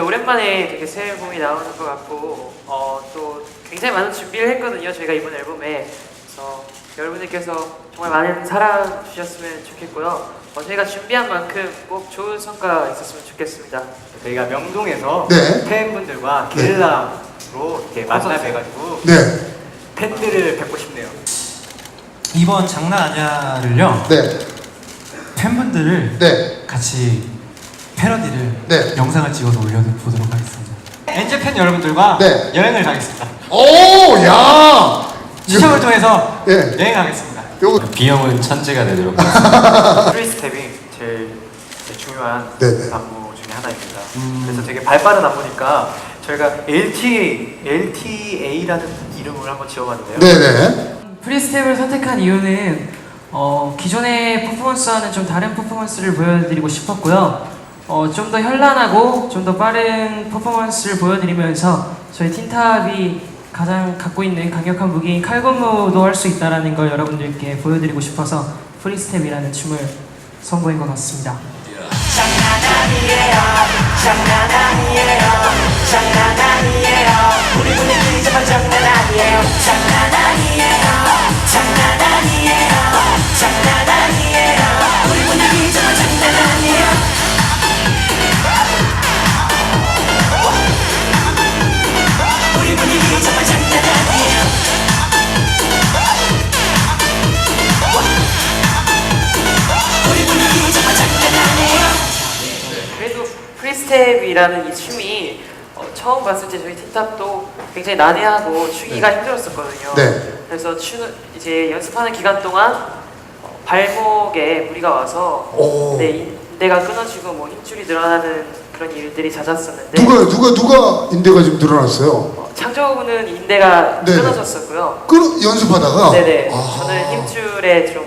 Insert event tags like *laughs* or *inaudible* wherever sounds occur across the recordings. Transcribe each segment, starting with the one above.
오랜만에 되게 새 앨범이 나오는 것 같고 어, 또 굉장히 많은 준비를 했거든요. 저희가 이번 앨범에 그래서 여러분들께서 정말 많은 사랑 주셨으면 좋겠고요. 어, 저희가 준비한 만큼 꼭 좋은 성과 있었으면 좋겠습니다. 저희가 명동에서 네. 팬분들과 게릴라로 이렇게 만나 뵈가지고 네. 팬들을 뵙고 싶네요. 이번 장난 아니야를요 네. 팬분들을 네. 같이 패러디를 네. 영상을 찍어서 올려보도록 하겠습니다. 엔젤 팬 여러분들과 네. 여행을 가겠습니다. 오, 야! 추첨을 통해서 예. 여행하겠습니다. 요거 비영은 천재가 되도록 하겠습니다. *laughs* 프리 스텝이 제일, 제일 중요한 네네. 안무 중에 하나입니다. 그래서 되게 발 빠른 안무니까 저희가 LT, LTA라는 이름을 한번 지어봤는데요. 네네. 프리스텝을 선택한 이유는 어, 기존의 퍼포먼스와는 좀 다른 퍼포먼스를 보여드리고 싶었고요. 어, 좀 더 현란하고 좀 더 빠른 퍼포먼스를 보여드리면서 저희 틴탑이 가장 갖고 있는 강력한 무기인 칼군무도 할 수 있다는 걸 여러분들께 보여드리고 싶어서 프리스텝이라는 춤을 선보인 것 같습니다. 장난 아니에요 장난 아니에요 3스텝이라는 이 춤이 어, 처음 봤을 때 저희 팀탑도 굉장히 난해하고 추기가 네. 힘들었었거든요. 네. 그래서 추 이제 연습하는 기간 동안 어, 발목에 무리가 와서 오. 네, 인대가 끊어지고 뭐 힘줄이 늘어나는 그런 일들이 잦았었는데 누가 누가 누가 인대가 지금 늘어났어요? 어, 창조군은 인대가 네네. 끊어졌었고요. 끊어, 연습하다가 네네. 아. 저는 힘줄에 좀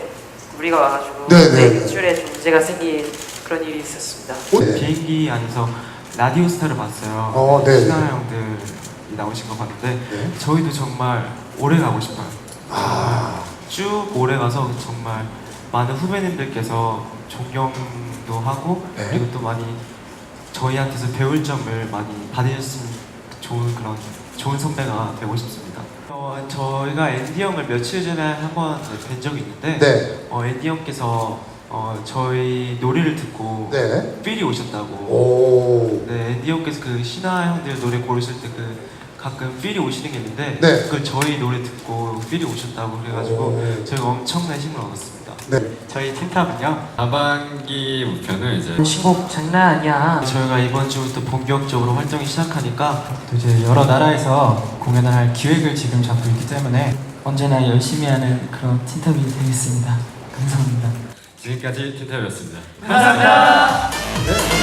무리가 와가지고 네네. 힘줄에 좀 문제가 생긴 그런 일이 있었습니다. 어, 네. 비행기 안에서 라디오 스타를 봤어요. 어, 네. 신하 형들이 나오신 거 봤는데 네. 저희도 정말 오래 가고 싶어요. 아. 쭉 오래 가서 정말 많은 후배님들께서 존경도 하고 네. 그리고 또 많이 저희한테서 배울 점을 많이 받으셨으면 좋은 그런 좋은 선배가 되고 싶습니다. 어, 저희가 앤디 형을 며칠 전에 한번 뵌 적이 있는데 네. 어, 앤디 형께서 어, 저희 노래를 듣고 네. 필이 오셨다고 오. 네, 앤디 형께서 그 신하 형들 노래 고르실 때 그 가끔 필이 오시는 게 있는데 네. 그걸 저희 노래 듣고 필이 오셨다고 그래가지고 오. 저희가 엄청난 힘을 얻었습니다. 네. 저희 틴탑은요 하반기 목표는 이제 신곡 장난 아니야. 저희가 이번 주부터 본격적으로 활동이 시작하니까 또 이제 여러 나라에서 공연을 할 기획을 지금 잡고 있기 때문에 언제나 열심히 하는 그런 틴탑이 되겠습니다. 감사합니다. 지금까지 틴탑이었습니다. 감사합니다. 네.